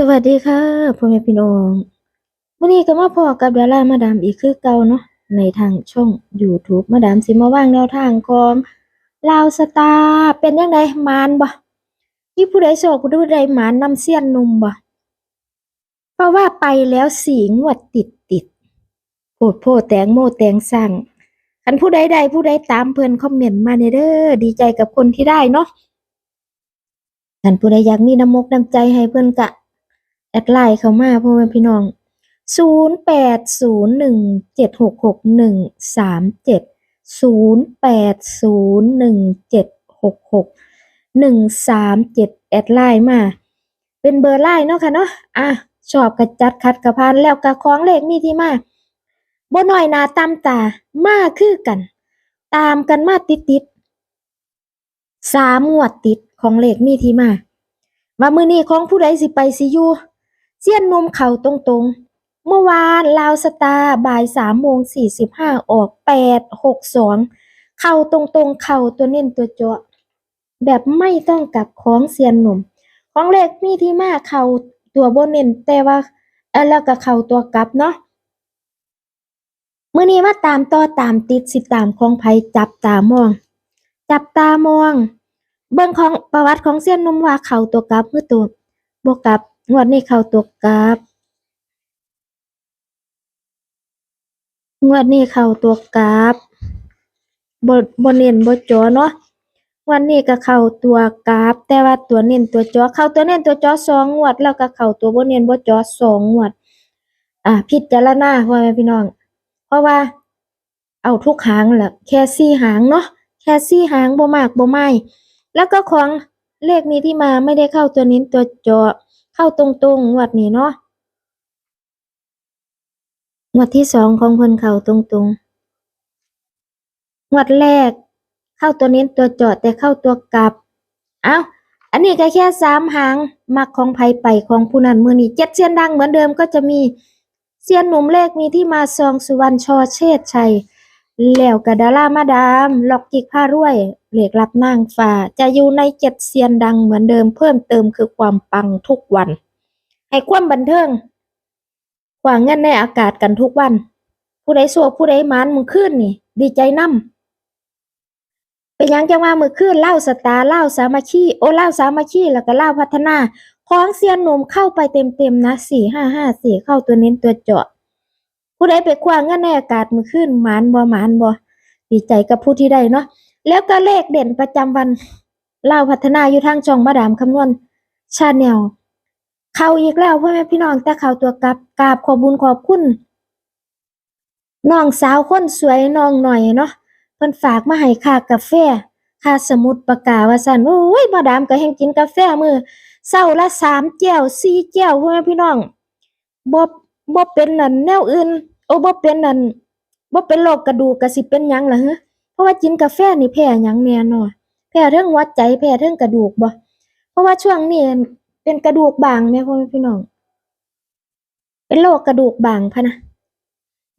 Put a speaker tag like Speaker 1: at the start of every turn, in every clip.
Speaker 1: สวัสดีค่ะพ่อแม่พี่น้องวันนี้ก็มาพอกับดารามาดามอีกคือเก่าเนาะในทางช่อง YouTube มาดามสิมาว่างแนวทางของลาวสตาร์เป็นยังไงมานบ่มีผู้ใดโศกผู้ใดมานนำเสี้ยนนุ่มบ่เพราะว่าไปแล้วสีงวดติดติดโพดโพดแตงโมแตงสั่งคันผู้ใดใดผู้ใดตามเพิ่อนคอมเมนต์มาเนเด้อดีใจกับคนที่ได้เนาะคันผู้ใดอยากมีน้ำมกน้ำใจให้เพิ่อนกะ อดไลน์เข้ามาพ่อแม่พี่น้อง 0 8 0 1 7 6 6 1 3 7 0 8 0 1 7 6 6 1 3 7 แอดไลน์มา เป็นเบอร์ไลน์เนาะค่ะเนาะอะชอบกระจัดคัดกระพานแล้วกระของเลขมีที่มาบ่น้อยหนาตามตามาคือกัน ตามกันมาติดติดสามงวดติดของเลขมีที่มาว่ามือนี้ของผู้ใดสิไปสิอยู่ เสี้ยนนมเข่าตรงๆ เมื่อวานลาวสตาร์บ่ายสามโมงสี่สิบห้าออกแปดหกสองเข่าตรงๆ เข่าตัวเน้นตัวเจาะ แบบไม่ต้องกลับของเซียนหนุ่ม ของเลขมีที่มาเข่าตัวบนเน้นแต่ว่าแล้วก็เข่าตัวกลับเนาะเมื้อนี้มาตามต่อตามติดสิตามของไผจับตามอง จับตามอง เบิ่งของประวัติของเซียนหนุ่มว่าเข่าตัวกลับเมื่อตัวบ่กลับ งวดนี้เข้าตัวกราฟงวดนี้เข้าตัวกราฟบนบนเน้นบนจอเนาะงวันนี้ก็เข้าตัวกราฟแต่ว่าตัวเน้นตัวจอเข้าตัวเน้นตัวจอสองงวด แล้วก็เข้าตัวบนเน้นบนจอสองงวด อะพิจารณาพ่อแม่พี่น้อง เพราะว่า เอาทุกหางแหละแค่สี่หางเนาะแค่สี่หางบ่มากบ่ไม่แล้วก็ของเลขนี้ที่มาไม่ได้เข้าตัวเน้นตัวจอ เข้าตรงๆงวดนี้เนาะงวดที่สองของเพิ่นเข้าตรงๆงวดแรก เข้าตัวเน้นตัวจาะแต่เข้าตัวกลับ เอ้าอันนี้ก็แค่สามหางมักของไผไปของผู้นั้นมือนี้เจ็ดเซียนดังเหมือนเดิมก็จะมีเซียนหนุ่มเลขมีที่มาซองสุวรรณชอเชษชัยแล้วกะดารามาดาม ล็อกกิกผ้ารวย เหล็กรับนางฟ้าจะอยู่ในเจ็ดเซียนดังเหมือนเดิมเพิ่มเติมคือความปังทุกวัน ให้ความบันเทิงกว่าเงินในอากาศกันทุกวัน ผู้ใดสัวผู้ใดมานมือขึ้นนี่ ดีใจนำเป็นยังจังว่ามือขึ้นเล่าสตาร์เล่าสามัคคีโอเล่าสามัคคีแล้วก็เล่าพัฒนาของเซียนหนุ่มเข้าไปเต็มๆนะสี่ห้าห้าสี่เข้าตัวเน้นตัวเจาะ ผู้ใดไปคว้างเงินในอากาศมือขึ้นหมานบ่หมานบ่ดีใจกับผู้ที่ได้เนาะ แล้วก็เลขเด่นประจำวันเล่าพัฒนาอยู่ทางช่องมาดามคำนวณชาแนลเข้าอีกแล้วพ่อแม่พี่น้องแต่เข้าตัวกลับกราบขอบุญขอบคุณน้องสาวคนสวยน้องหน่อยเนาะเพิ่นฝากมาให้ค่ากาแฟค่าสมุดปากกาว่าซั่นโอ้ยมาดามก็แห่งกินกาแฟมือเช้าละสามแก้วสี่แก้วพ่อแม่พี่น้องบ่บ่เป็นนั่นแนวอื่น โอ้บ่เป็นนั่นบ่เป็นโรคกระดูกก็สิเป็นยังล่ะฮะ เพราะว่ากินกาแฟนี่แพ้หยังแน่นาะแพ้เรื่องหัวใจแพ้เรื่องกระดูกบ่เพราะว่าช่วงนี้เป็นกระดูกบางแม่พ่อพี่น้อง เป็นโรคกระดูกบางพะนะ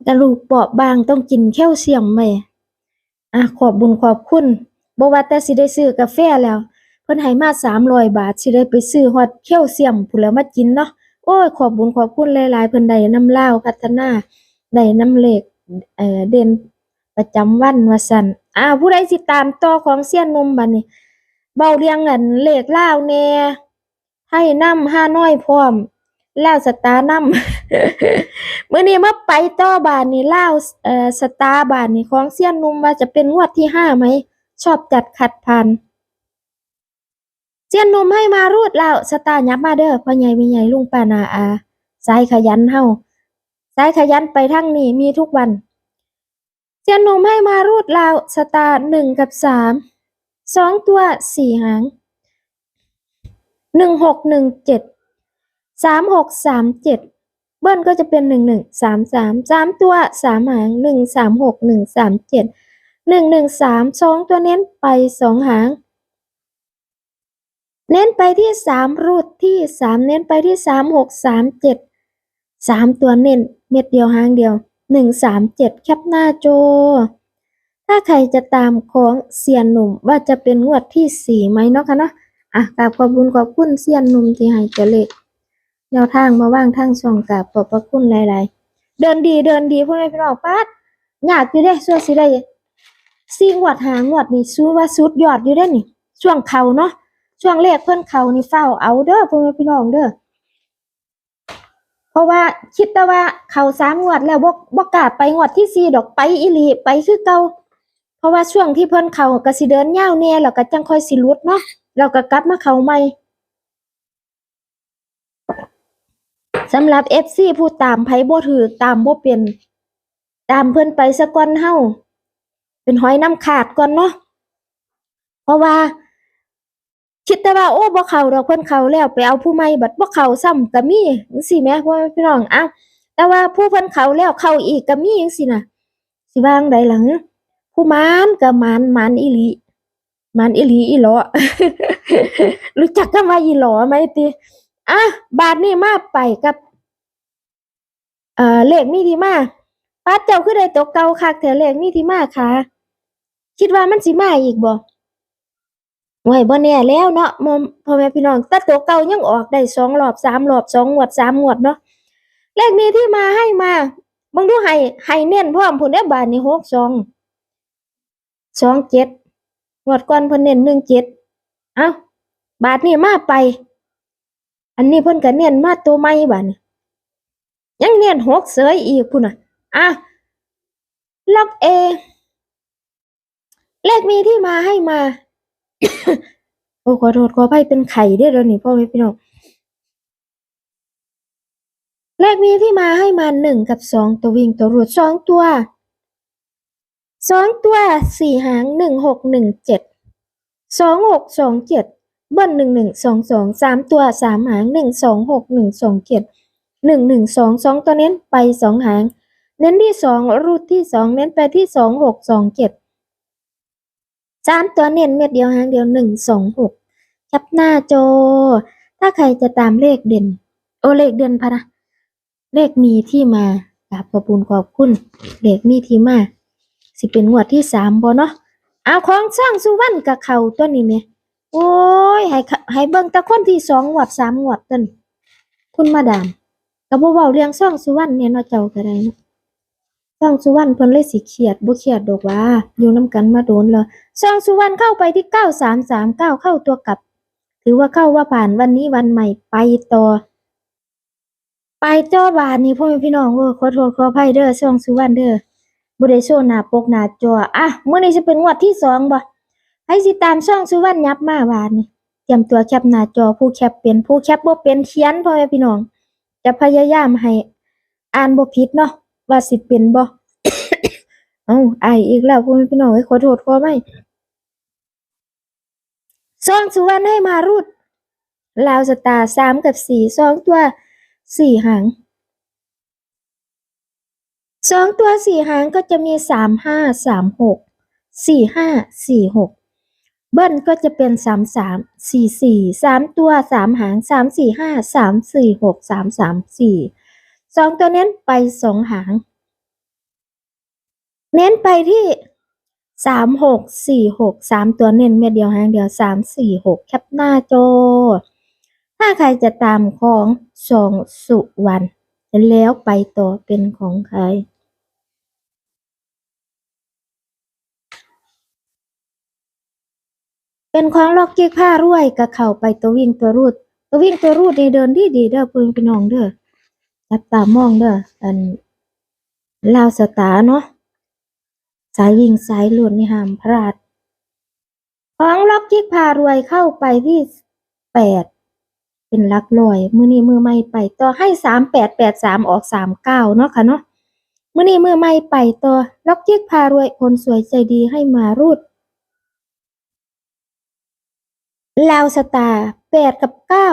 Speaker 1: กระดูกเปราะบางต้องกินแคลเซียมแม่อะขอบบุญขอบคุณบ่ว่าแต่สิได้ซื้อกาแฟแล้ว เพิ่นให้มา300บาทสิได้ไปซื้อฮอดแคลเซียมพู้นแล้วมากินเนาะโอ้ยขอบบุญขอบคุณหลายๆเพิ่นได้นำลาพัฒนาได้นำเหลขเอ่อเด่น ประจำวันว่าซั่นอ่าผู้ใดสิตามต่อของเซียนนมบัดนี้เว้าเรื่องอันเลขลาวแน่ให้นำห้าน้อยพร้อมแล้วสตาร์นำมื้อนี้มาไปต่อบานนี่ลาวเอ่อสตาร์บานนี่ของเซียนนุ่มว่าจะเป็นงวดที่ห้าไหม ชอบจัดขัดพันเซียนนุ่มให้มารูดแล้วสตาร์ยับมาเด้อพ่อใหญ่แม่ใหญ่ลุงป้านาอาสายขยันเฮาสายขยันไปทั้งนี้มีทุกวัน เซียนหนุ่มให้มารูดแล้วสตาร์หนึ่งกับสามสองตัวสี่หางหนึ่งหกหนึ่งเจ็ดสามหกสามเจ็ดเบิ้ลก็จะเป็นหนึ่งหนึ่งสามสามสามตัวสามหางหนึ่งสามหกหนึ่งสามเจ็ดหนึ่งหนึ่งสามสองตัวเน้นไปสองหาง เน้นไปที่สามรูดที่สามเน้นไปที่สามหกสามเจ็ดสามตัวเน้นเม็ดเดียวหางเดียว หนึ่งสามเจ็ดแคปหน้าโจ ถ้าใครจะตามของเสียนหนุ่มว่าจะเป็นงวดที่สี่ไหมเนาะคะเนาะอะกราบขอบคุญขอบคุณเซียนหนุ่มที่ให้ตัวเลขแนวทางมาว่างทางช่องกับขอบพระคุณหลายๆ เดินดีเดินดีพ่อแม่พี่น้องป้าดยากอยู่เด้ส่วนสิได้ซีงวดหางวดนี่สู้ว่าสุดยอดอยู่เด้นี่ ช่วงเขาเนาะช่วงแรกเพิ่อนเขานี่เฝ้าเอาเด้อพ่อแม่พี่น้องเด้อ ราะว่าคิดแต่ว่าเขาสามงวดแล้วบ่บ่กาไปงวดที่สี่ดอกไปอีลีไปคือเก่าเพราะว่าช่วงที่เพิ่นเขาก็สิเดินยาวแน่แล้วก็จังค่อยสิหลุดเนาะแล้วก็กลับมาเขาใหม่สำหรับ FC ผู้ตามไผบ่ถือตามบ่เป็น ตามเพิ่นไปซะก่อนเฮาเป็นหอยน้ำขาดก่อนเนาะเพราะว่า คิดแต่ว่าโอ้บ่เขาดอกเพิ่นเขาแล้วไปเอาผู้ใหม่บัดบ่เขาซ้ำก็มีจังซี่แหมพ่อแม่พี่น้องอ้าวแต่ว่าผู้เพิ่นเขาแล้วเขาอีกก็มีจังซี่น่ะ สิว่าจังใดล่ะหึผู้มานก็มานมานอีหลีมานอีหลีอีหลอรู้จักคำว่าอีหลอไหมติอะบาทนี่มาไปกับเอ่อเลขมีที่มาป้าเจ้าคือได้ตกเก่าคักแต่เลขมีที่มาค่ะ คิดว่ามันสิมาอีกบ่ ไว้บ่แน่แล้วเนาะมอมพ่อแม่พี่น้องแต่ตัวเก่ายังออกได้สองรอบสามรอบสองงวดสามงวดเนาะเลขมีที่มาให้มามึงดูให้ให้เน้นพร้อมพุ่นเด้อบาทนี่หกสองสองเจ็ดงวดก่อนเพิ่นเน้นหนึ่งเจ็ดเอ้าบาทนี่มาไป อันนี้เพิ่นก็เน้นมาตัวใหม่บัดนี้ยังเน้นหกเสยอีกพุ่นน่ะอะล็อกเอเลขมีที่มาให้มา โอ้ขอโทษขออภัยเป็นไข่เด้อเดี๋ยวนี้พ่อแม่พี่น้องเลขมีที่มาให้มาหนึ่งกับสองตัววิ่งตัวรูดสองตัวสองตัวสี่หางหนึ่งหกหนึ่งเจ็ดสองหกสองเจ็ดเบิ้ลหนึ่งหนึ่งสองสองสามตัวสามหางหนึ่งสองหกหนึ่งสองเจ็ดหนึ่งหนึ่งสองสองตัวเน้นไปสองหาง เน้นที่สองรูดที่สองเน้นไปที่สองหกสองเจ็ด สามตัวเน้นเม็ดเดียวหางเดียวหนึ่งสองหกแคปหน้าโจ ถ้าใครจะตามเลขเด่น โอเลขเด่นพะนะ เลขมีที่มากราบขอบคุณขอบคุณ เลขมีที่มา สิเป็นงวดที่สามบ่เนาะเอาของสร้างสุวรรณกับเขาตัวนี้เนี่ยโอ้ย ให้ให้เบิ่งตะคนที่สองงวดสามงวดต้นคุณมาดามก็บ่เว้าเรื่องซ่องสุวรรณเนี่ยเนาะเจ้าก็ได้เนาะ ซ่องสุวรรณเพิ่นเลยสิเครียดบ่เครียดดอกว่า อยู่นํกันมาโดนแล้วซ่องสุวรรณเข้าไปที่ 9339 เข้าตัวกลับ ถือว่าเข้าว่าผ่านวันนี้วันใหม่ไปต่อ ไปต่อบาดนี้พ่อแม่พี่น้องเออขอโทษขออภัยเด้อซ่องสุวรรณเด้อบ่ได้โชว์หน้าปกหน้าจออะมื้อนี้สิเป็นงวดที่สองบ่ให้สิตามช่องสุวรรณยับมาบาดนี่เตรียมตัวแคปหน้าจอผู้แคปเป็นผู้แคปบ่เป็นเขียนพ่อแม่พี่น้อง จะพยายามให้อ่านบ่ผิดเนาะ ว่าสิเป็นบ่เอ้าออีกแล้วพ่อแม่พี่น้องเอ้ยขอโทษขออภัยช่องสุวรรณให้มารูดลาวสตาสามกับสี่สองตัวสี่หางสองตัวสี่หางก็จะมีสามห้าสามหกสี่ห้าสี่หกเบิ้ลก็จะเป็นสามสามสี่สี่สามตัวสามหางสามสี่ห้าสามสี่หกสามสามสี่ สองตัวเน้นไปสองหาง เน้นไปที่สามหกสี่หกสามตัวเน้นเม็ดเดียวหางเดียวสามสี่หกแคปหน้าโจ ถ้าใครจะตามของสองสุวรรณแล้วไปต่อเป็นของใครเป็นของล็อกเก๊กผ้ารวยกับเข้าไปตัววิ่งตัวรูด ตัววิ่งตัวรูดในเดินดีดีเด้อเพิ่นพี่น้องเด้อ จับตามองเด้ออันลาวสตาเนาะสายวิ่งสายหลุดนี่ห้ามพลาด ของล็อกเก๊กพารวยเข้าไปที่แปดเป็นลักร้อย มือนี้มือใหม่ไปต่อให้สามแปดแปดสามออกสามเก้าเนาะค่ะเนาะมือนี้มือใหม่ไปต่อล็อกเก๊กพารวยคนสวยใจดีให้มารูดลาวสตาแปดกับเก้า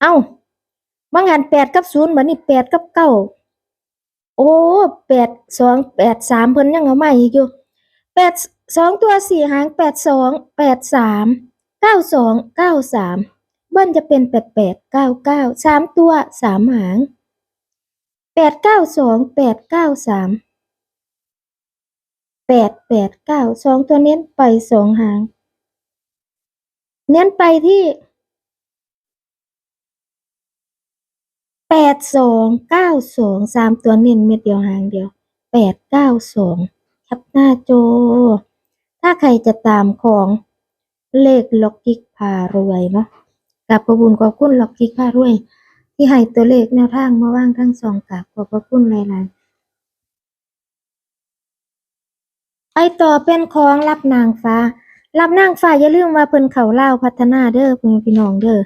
Speaker 1: เอ้า บางหันแปดกับศูนย์บัดนี้แปดกับเก้าโอ้แปดสองแปดสามเพิ่นยังเอามาอีกอยู่แปดสองตัวสี่หางแปดสองแปดสามเก้าสองเก้าสามเบิ้ลจะเป็นแปดแปดเก้าเก้าสามตัวสามหางแปดเก้าสองแปดเก้าสามแปดแปดเก้าสองตัวเน้นไปสองหาง เน้นไปที่ แปดสองเก้าสองสามตัวเน้นเม็ดเดียวหางเดียวแปดเก้าสองแคปหน้าโจ ถ้าใครจะตามของเลขล็อกกิกพารวยเนาะกับขอบคุญขอบคุณล็อกกิกพารวย ที่ให้ตัวเลขแนวทางมาว่างทั้งสองกับขอบพระคุณหลายๆไปต่อเป็นของรับนางฟ้า รับนางฟ้าอย่าลืมว่าเพิ่นเขาเล่าพัฒนาเด้อพ่อแม่พี่น้องเด้อ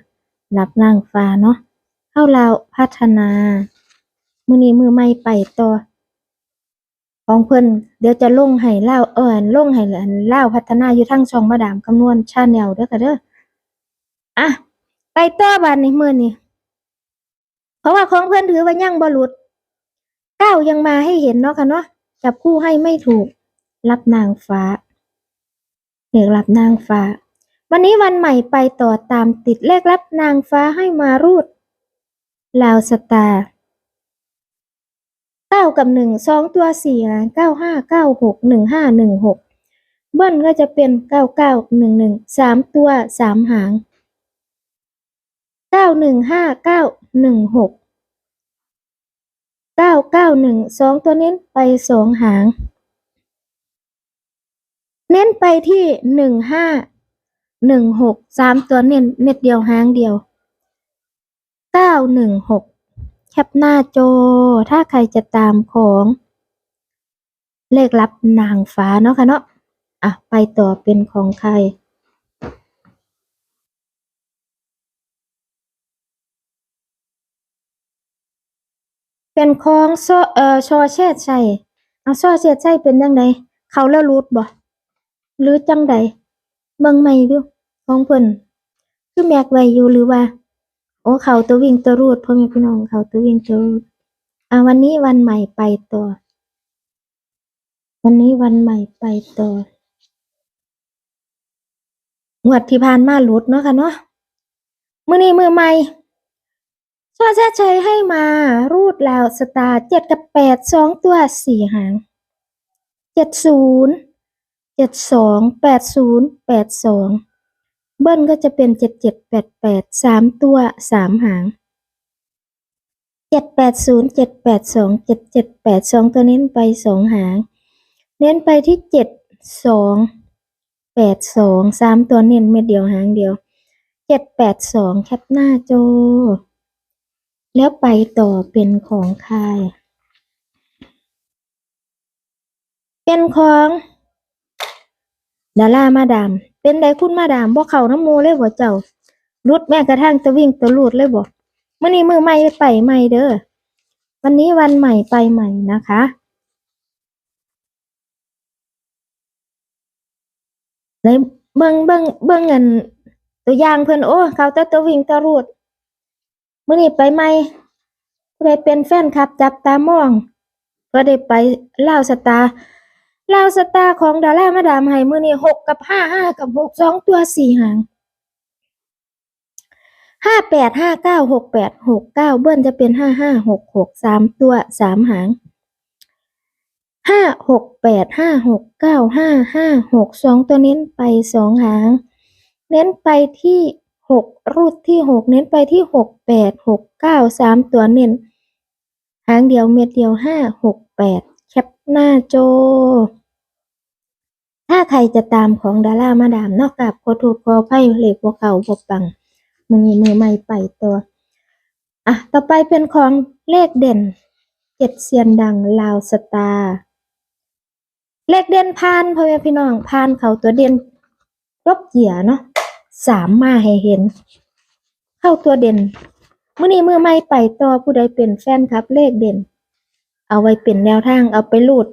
Speaker 1: รับนางฟ้าเนาะ เข้าลาวพัฒนา มือนี้มือใหม่ไปต่อ ของเพิ่นเดี๋ยวจะลงให้เล่าเอิ้นลงให้เล่าพัฒนาอยู่ทั้งช่องมาดามคำนวณชาแนลเด้อค่ะเด้ออะไปต่อบัดนี้มือนี้เพราะว่าของเพื่อนถือว่ายั่งบหลุดเก้ายังมาให้เห็นเนาะค่ะเนาะจับคู่ให้ไม่ถูก รับนางฟ้าเลขรับนางฟ้า วันนี้วันใหม่ไปต่อตามติดเลขรับนางฟ้าให้มารูด ลาวสตาร์เก้ากับหนึ่งสองตัวสี่หางเก้าห้าเก้าหกหนึ่งห้าหนึ่งหกเบิ้ลก็จะเป็นเก้าเก้าหนึ่งหนึ่งสามตัวสามหางเก้าหนึ่งห้าเก้าหนึ่งหกเก้าเก้าหนึ่งสองตัวเน้นไปสองหาง เน้นไปที่หนึ่งห้าหนึ่งหกสามตัวเน้นเม็ดเดียวหางเดียว เก้าหนึ่งหกแคปหน้าโจถ้าใครจะตามของ เลขลับนางฟ้าเนาะค่ะเนาะอะ ไปต่อเป็นของใครเป็นของโซเอ่อชอเชษชัยเอาชอเชษชัยเป็นจังไดเขาแล้วรูดบ่หรือจังใดเบิ่งใหม่ดูของเพิ่นคือแมกไว้อยู่หรือว่า โอ้เขาตัววิ่งตัวรูดพ่อแม่พี่น้องเขาตัววิ่งตัวรูดอะวันนี้วันใหม่ไปต่อ วันนี้วันใหม่ไปต่องวดที่ผ่านมาหลุดเนาะค่ะเนาะมือนี้มือใหม่ชอแช่ชัยให้มารูดแลาวสตาร์เจ็ดกับแปดสองตัวสี่หางเจ็ดศูนย์เจ็ดสองแปดศูนย์แปดสอง เบิ้ลก็จะเป็นเจ็ดเจ็ดแปดแปดสามตัวสามหางเจ็ดแปดศูนย์เจ็ดแปดสองเจ็ดเจ็ดแปดสองตัวเน้นไปสองหาง เน้นไปที่เจ็ดสองแปดสองสามตัวเน้นเม็ดเดียวหางเดียวเจ็ดแปดสองแคปหน้าโจ แล้วไปต่อเป็นของใครเป็นของ ดารามาดาม เป็นไดคุณมาดามบ่เข้าน้ำหมูเลยบ่เจ้ารุดแม้กระทั่งตะวิ่งตะลูดเลยบ่มื้อนี้มือใหม่ไปใหม่เด้อวันนี้วันใหม่ไปใหม่นะคะเลยเบิ่งเบิ่งเบิ่งเงินตัวอย่างเพิ่นโอ้เขาแต่ตัววิ่งตะรูดมื้อนี้ไปใหม่ผู้ใดเป็นแฟนคลับ จับตามอง ก็ได้ไปเล่าสตาร์ ลาวสตาร์ของดารามาดามให้มื้อนี้หกกับห้าห้ากับหกสองตัวสี่หางห้าแปดห้าเก้าหกแปดหกเก้าเบิ้ลจะเป็นห้าห้าหกหกสามตัวสามหางห้าหกแปดห้าหกเก้าห้าห้าหกสองตัวเน้นไปสองหาง เน้นไปที่หกรูดที่หกเน้นไปที่หกแปดหกเก้าสามตัวเน้น หางเดียวเม็ดเดียวห้าหกแปด แคปหน้าโจ ถ้าใครจะตามของดารามาดามนอกจากขอโทษขอไพ่เหล็กบัวเก่าบวปังมือมือใหม่ไปตัวอะต่อไปเป็นของเลขเด่นเจ็ดเซียนดังลาวสตาร์เลขเด่นพานพ่อแม่พี่น้องพานเขาตัวเด่นรบเหยียเนาะสามมาให้เห็น เข้าตัวเด่นมื่อนี้มือไม่ไปต่อผู้ใดเป็นแฟนครับเลขเด่น เอาไว้เป็นแนวทางเอาไปลูด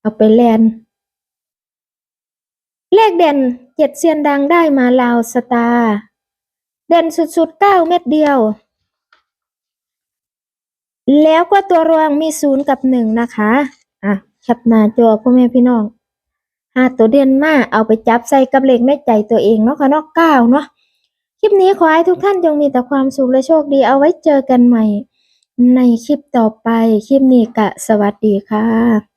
Speaker 1: เอาไปแลนเลขเด่นเจ็ดเซียนดังได้มาลาวสตาร์เด่นสุดๆเก้าเม็ดเดียว แล้วก็ตัวรองมีศูนย์กับหนึ่งนะคะอะแคปหน้าจอพ่อแม่พี่น้องหาตัวเด่นมาเอาไปจับใส่กับเลขในใจตัวเองเนาะค่ะเนาะเก้าเนาะคลิปนี้ขอให้ทุกท่านจงมีแต่ความสุขและโชคดีเอาไว้เจอกันใหม่ ในคลิปต่อไป คลิปนี้กะสวัสดีค่ะ